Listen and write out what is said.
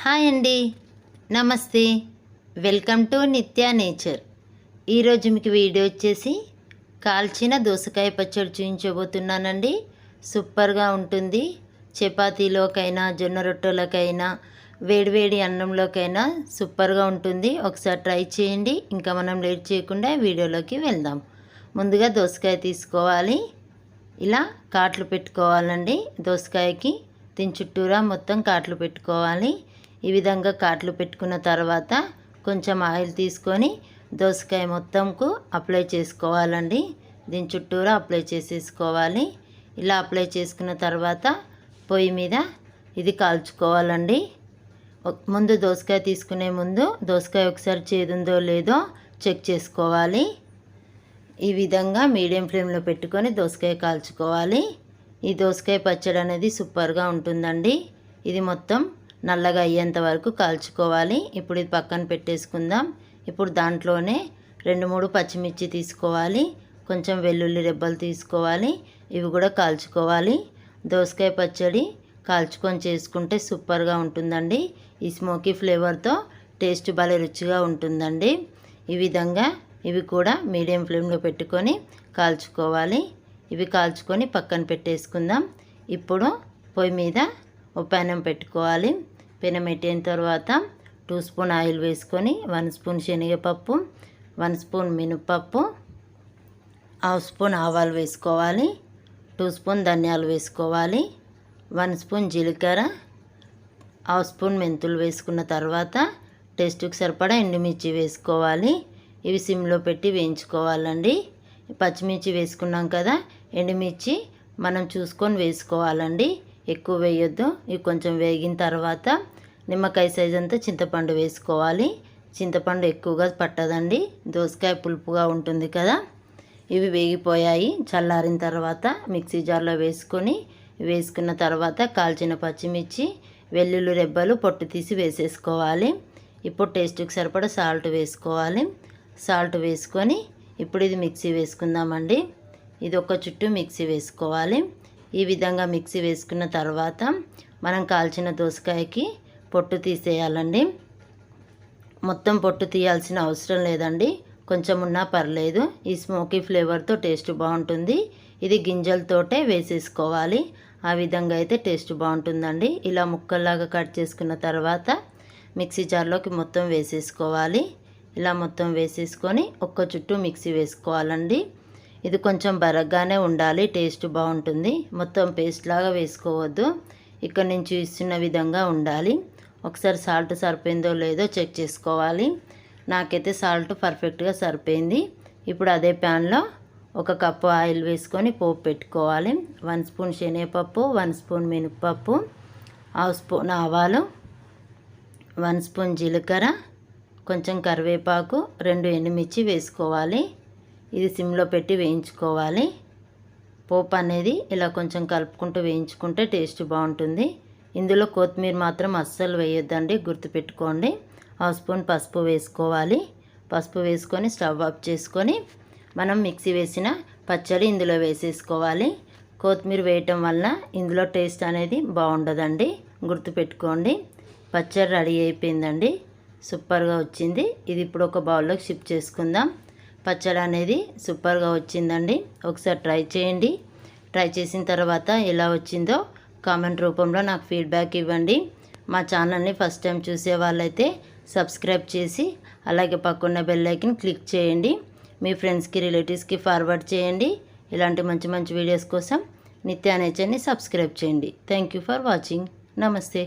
Hi అండి. నమస్తే. Welcome to Nitya nature. ఈరోజు మీకు వీడియో వచ్చేసి కాల్చిన దోసకాయ పచ్చడి చూపించబోతున్నానండి సూపర్గా ఉంటుంది. చపాతీలోకైనా జొన్న రొట్టెలకైనా వేడివేడి అన్నంలోకైనా సూపర్గా ఉంటుంది. ఒకసారి ట్రై చేయండి. ఇంకా మనం లేట్ చేయకుండా వీడియోలోకి వెళ్దాం. ముందుగా దోసకాయ తీసుకోవాలి. ఇలా కాట్లు పెట్టుకోవాలండి. దోసకాయకి దీని చుట్టూరా మొత్తం కాట్లు పెట్టుకోవాలి. ఈ విధంగా కాట్లు పెట్టుకున్న తర్వాత కొంచెం ఆయిల్ తీసుకొని దోసకాయ మొత్తంకు అప్లై చేసుకోవాలండి. దీని చుట్టూరా అప్లై చేసేసుకోవాలి. ఇలా అప్లై చేసుకున్న తర్వాత పొయ్యి మీద ఇది కాల్చుకోవాలండి. ముందు దోసకాయ తీసుకునే ముందు దోసకాయ ఒకసారి చేదుందో లేదో చెక్ చేసుకోవాలి. ఈ విధంగా మీడియం ఫ్లేమ్లో పెట్టుకొని దోసకాయ కాల్చుకోవాలి. ఈ దోసకాయ పచ్చడి అనేది సూపర్గా ఉంటుందండి. ఇది మొత్తం నల్లగా అయ్యేంత వరకు కాల్చుకోవాలి. ఇప్పుడు ఇది పక్కన పెట్టేసుకుందాం. ఇప్పుడు దాంట్లోనే రెండు మూడు పచ్చిమిర్చి తీసుకోవాలి. కొంచెం వెల్లుల్లి రెబ్బలు తీసుకోవాలి. ఇవి కూడా కాల్చుకోవాలి. దోసకాయ పచ్చడి కాల్చుకొని చేసుకుంటే సూపర్గా ఉంటుందండి. ఈ స్మోకీ ఫ్లేవర్తో టేస్ట్ భలే రుచిగా ఉంటుందండి. ఈ విధంగా ఇవి కూడా మీడియం ఫ్లేమ్లో పెట్టుకొని కాల్చుకోవాలి. ఇవి కాల్చుకొని పక్కన పెట్టేసుకుందాం. ఇప్పుడు పొయ్యి మీద ఒక పెట్టుకోవాలి. పెనమెట్టిన తర్వాత టూ స్పూన్ ఆయిల్ వేసుకొని వన్ స్పూన్ శనగపప్పు వన్ స్పూన్ మినపప్పు హాఫ్ స్పూన్ ఆవాలు వేసుకోవాలి టూ స్పూన్ ధనియాలు వేసుకోవాలి వన్ స్పూన్ జీలకర్ర హాఫ్ స్పూన్ మెంతులు వేసుకున్న తర్వాత టేస్ట్కి సరిపడా ఎండుమిర్చి వేసుకోవాలి. ఇవి సిమ్లో పెట్టి వేయించుకోవాలండి. పచ్చిమిర్చి వేసుకున్నాం కదా ఎండుమిర్చి మనం చూసుకొని వేసుకోవాలండి. ఎక్కువ వేయొద్దు. ఇవి కొంచెం వేగిన తర్వాత నిమ్మకాయ సైజ్ అంతా చింతపండు వేసుకోవాలి. చింతపండు ఎక్కువగా పట్టదండి. దోసకాయ పులుపుగా ఉంటుంది కదా. ఇవి వేగిపోయాయి. చల్లారిన తర్వాత మిక్సీ జార్లో వేసుకొని వేసుకున్న తర్వాత కాల్చిన పచ్చిమిర్చి వెల్లుల్లి రెబ్బలు పొట్టు తీసి వేసేసుకోవాలి. ఇప్పుడు టేస్ట్కి సరిపడా సాల్ట్ వేసుకోవాలి. సాల్ట్ వేసుకొని ఇప్పుడు ఇది మిక్సీ వేసుకుందామండి. ఇది ఒక చుట్టూ మిక్సీ వేసుకోవాలి. ఈ విధంగా మిక్సీ వేసుకున్న తర్వాత మనం కాల్చిన దోసకాయకి పొట్టు తీసేయాలండి. మొత్తం పొట్టు తీయాల్సిన అవసరం లేదండి. కొంచెం ఉన్నా పర్లేదు. ఈ స్మోకీ ఫ్లేవర్తో టేస్ట్ బాగుంటుంది. ఇది గింజలతోటే వేసేసుకోవాలి. ఆ విధంగా అయితే టేస్ట్ బాగుంటుందండి. ఇలా ముక్కల్లాగా కట్ చేసుకున్న తర్వాత మిక్సీ జార్లోకి మొత్తం వేసేసుకోవాలి. ఇలా మొత్తం వేసేసుకొని ఒక్క చుట్టూ మిక్సీ వేసుకోవాలండి. ఇది కొంచెం బరగ్గానే ఉండాలి టేస్ట్ బాగుంటుంది. మొత్తం పేస్ట్ లాగా వేసుకోవద్దు. ఇక్కడ నుంచి ఇస్తున్న విధంగా ఉండాలి. ఒకసారి సాల్ట్ సరిపోయిందో లేదో చెక్ చేసుకోవాలి. నాకైతే సాల్ట్ పర్ఫెక్ట్గా సరిపోయింది. ఇప్పుడు అదే ప్యాన్లో ఒక కప్పు ఆయిల్ వేసుకొని పోపు పెట్టుకోవాలి. వన్ స్పూన్ శనగపప్పు వన్ స్పూన్ మినపప్పు హాఫ్ స్పూన్ ఆవాలు వన్ స్పూన్ జీలకర్ర కొంచెం కరివేపాకు రెండు ఎండుమిర్చి వేసుకోవాలి. ఇది సిమ్లో పెట్టి వేయించుకోవాలి. పోపు అనేది ఇలా కొంచెం కలుపుకుంటూ వేయించుకుంటే టేస్ట్ బాగుంటుంది. ఇందులో కొత్తిమీర మాత్రం అస్సలు వేయొద్దండి గుర్తుపెట్టుకోండి. హాఫ్ స్పూన్ పసుపు వేసుకోవాలి. పసుపు వేసుకొని స్టవ్ ఆఫ్ చేసుకొని మనం మిక్సీ వేసిన పచ్చడి ఇందులో వేసేసుకోవాలి. కొత్తిమీర వేయటం వల్ల ఇందులో టేస్ట్ అనేది బాగుండదండి గుర్తుపెట్టుకోండి. పచ్చడి రెడీ అయిపోయిందండి సూపర్గా వచ్చింది. ఇది ఇప్పుడు ఒక బౌల్లోకి షిఫ్ట్ చేసుకుందాం. పచ్చడి అనేది సూపర్గా వచ్చిందండి. ఒకసారి ట్రై చేయండి. ట్రై చేసిన తర్వాత ఎలా వచ్చిందో కామెంట్ రూపంలో నాకు ఫీడ్బ్యాక్ ఇవ్వండి. మా ఛానల్ని ఫస్ట్ టైం చూసే వాళ్ళైతే సబ్స్క్రైబ్ చేసి అలాగే పక్కన్న బెల్లైకిన్ క్లిక్ చేయండి. మీ ఫ్రెండ్స్కి రిలేటివ్స్కి ఫార్వర్డ్ చేయండి. ఇలాంటి మంచి మంచి వీడియోస్ కోసం నిత్యానేచర్ని సబ్స్క్రైబ్ చేయండి. Thank you for watching. నమస్తే.